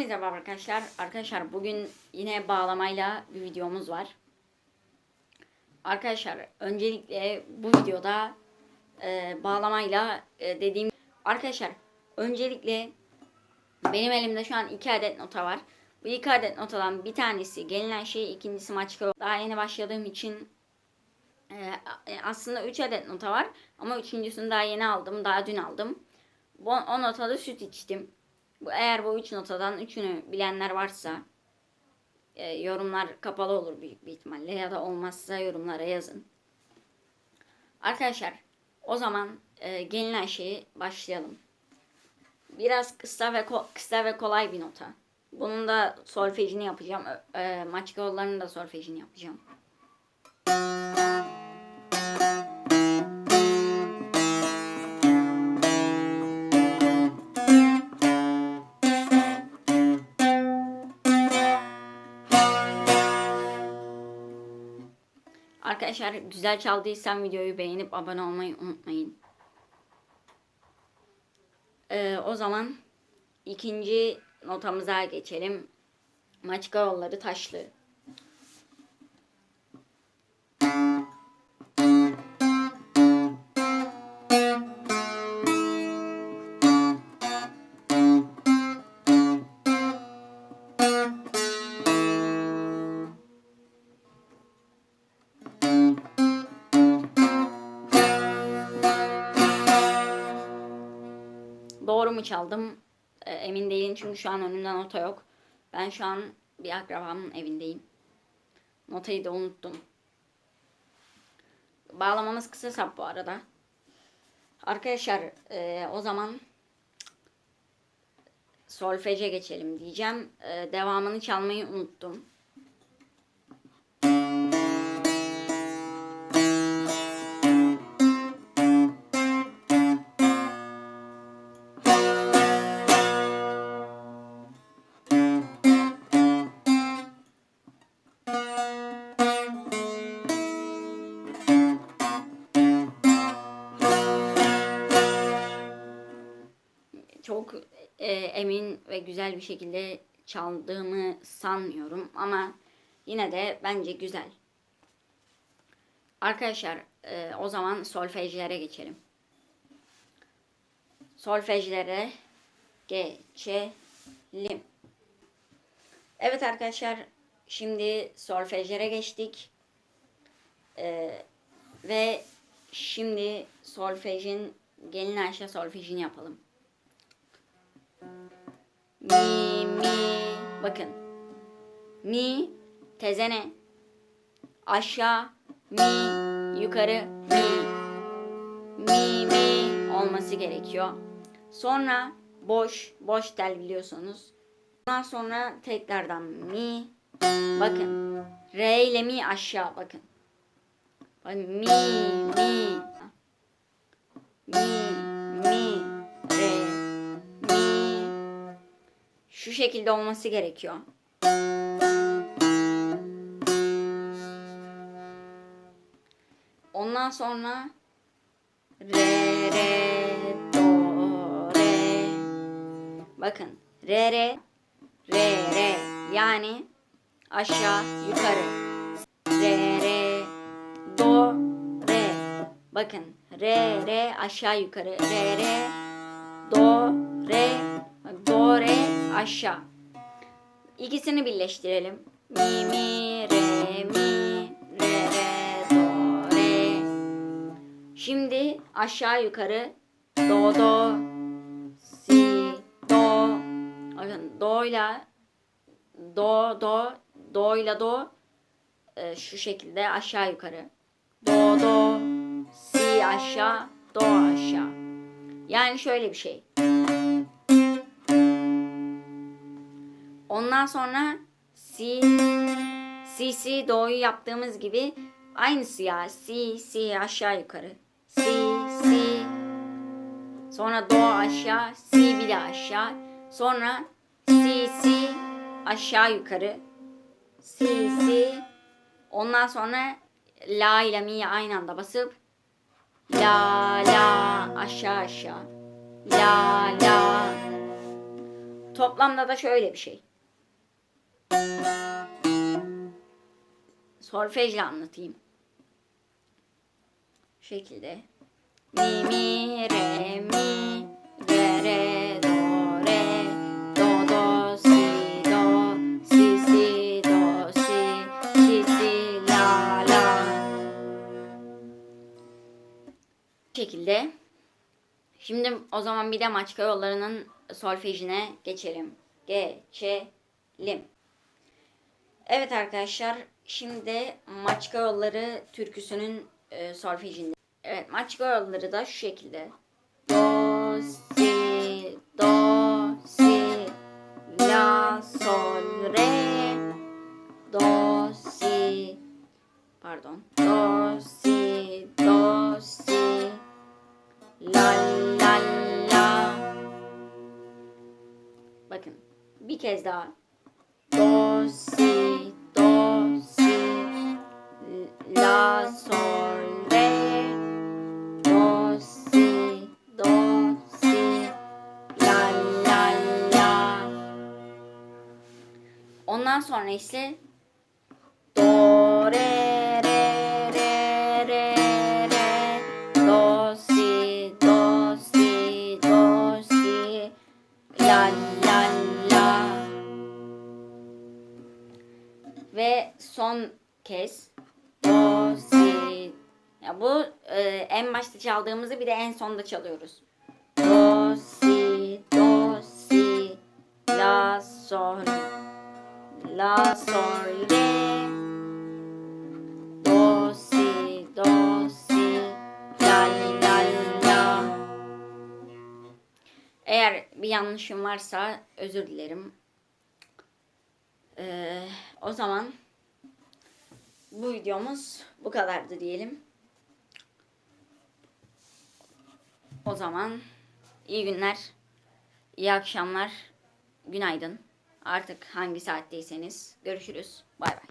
Hepinize merhaba arkadaşlar. Arkadaşlar bugün yine bağlamayla bir videomuz var. Arkadaşlar öncelikle bu videoda e, bağlamayla e, dediğim arkadaşlar öncelikle benim elimde şu an iki adet nota var. Bu iki adet notadan bir tanesi gelinen şey, ikincisi maçka. Daha yeni başladığım için e, aslında üç adet nota var ama üçüncüsünü daha yeni aldım. Daha dün aldım. O notada süt içtim. Eğer bu üç notadan üçünü bilenler varsa e, yorumlar kapalı olur büyük bir ihtimalle ya da olmazsa yorumlara yazın. Arkadaşlar o zaman e, gelinen şeyi başlayalım. Biraz kısa ve kısa ve kolay bir nota. Bunun da solfejini yapacağım. E, maçka yollarının da solfejini yapacağım. Arkadaşlar güzel çaldıysam videoyu beğenip abone olmayı unutmayın. Ee, o zaman ikinci notamıza geçelim. Maçka yolları taşlı. Doğru mu çaldım? Ee, emin değilim çünkü şu an önümde nota yok. Ben şu an bir akrabamın evindeyim. Notayı da unuttum. Bağlamamız kısa sap bu arada. Arkadaşlar e, o zaman solfeje geçelim diyeceğim. E, devamını çalmayı unuttum. Güzel bir şekilde çaldığımı sanmıyorum ama yine de bence güzel. Arkadaşlar e, o zaman solfejlere geçelim. Solfejlere geçelim. Evet arkadaşlar şimdi solfejlere geçtik. E, ve şimdi solfejin gelin aşağı solfejini yapalım. Bakın. Mi tezene aşağı mi yukarı mi mi mi olması gerekiyor. Sonra boş boş tel biliyorsunuz. Ondan sonra tekrardan mi bakın re ile mi aşağı bakın. Mi mi mi şu şekilde olması gerekiyor. Ondan sonra re re do re. Bakın re re re re. Yani aşağı yukarı. Re re do re. Bakın re re aşağı yukarı. Re re do re. Do re aşağı. İkisini birleştirelim. Mi mi re mi re re do re. Şimdi aşağı yukarı do do si do. Bakın do ile do do do ile do e, şu şekilde aşağı yukarı. Do do si aşağı do aşağı. Yani şöyle bir şey Ondan sonra si si si do'yu yaptığımız gibi aynısı ya. Si si aşağı yukarı. Si si sonra do aşağı, si bir de aşağı. Sonra si si aşağı yukarı. Si si ondan sonra la ile mi'yi aynı anda basıp la la aşağı aşağı. La la toplamda da şöyle bir şey. Solfejle anlatayım. Şu şekilde. Mi mi re mi re re şekilde. Şimdi o zaman bir de Maçka yollarının solfejine geçelim. Geçelim. Evet arkadaşlar şimdi Maçka yolları türküsünün e, solfejinde. Evet Maçka yolları da şu şekilde. Do, si, do, si, la, sol, re, do, si, pardon, do, si, do, si, la, la, la. Bakın bir kez daha. Do, si, la, sol, re, do, si, do, si, la, la, la. Ondan sonra ise do, re, e, en başta çaldığımızı bir de en sonda çalıyoruz. Do, si, do, si, la, sol, la, sol, re. Do, si, do, si, la, la, la. Eğer bir yanlışım varsa özür dilerim. Ee, o zaman bu videomuz bu kadardı diyelim. O zaman iyi günler, iyi akşamlar, günaydın. Artık hangi saatteyseniz görüşürüz. Bay bay.